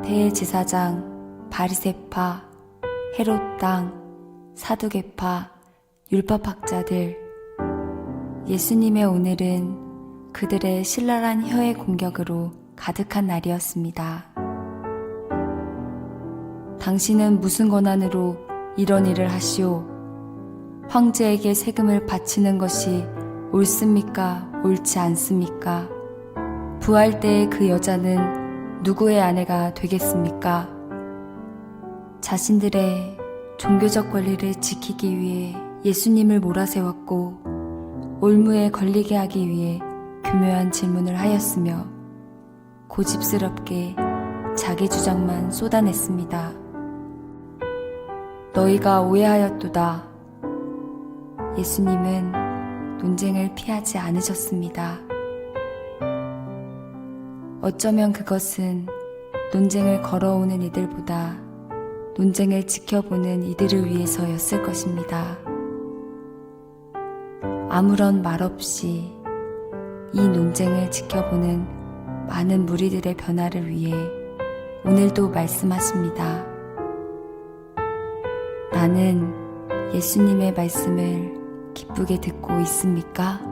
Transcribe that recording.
대제사장, 바리세파, 헤롯 땅, 사두개파, 율법학자들. 예수님의 오늘은 그들의 신랄한 혀의 공격으로 가득한 날이었습니다. 당신은 무슨 권한으로 이런 일을 하시오? 황제에게 세금을 바치는 것이 옳습니까? 옳지 않습니까? 부활 때의 그 여자는 누구의 아내가 되겠습니까? 자신들의 종교적 권리를 지키기 위해 예수님을 몰아세웠고 올무에 걸리게 하기 위해 교묘한 질문을 하였으며 고집스럽게 자기 주장만 쏟아냈습니다. 너희가 오해하였도다. 예수님은 논쟁을 피하지 않으셨습니다. 어쩌면 그것은 논쟁을 걸어오는 이들보다 논쟁을 지켜보는 이들을 위해서였을 것입니다. 아무런 말 없이 이 논쟁을 지켜보는 많은 무리들의 변화를 위해 오늘도 말씀하십니다. 나는 예수님의 말씀을 기쁘게 듣고 있습니까?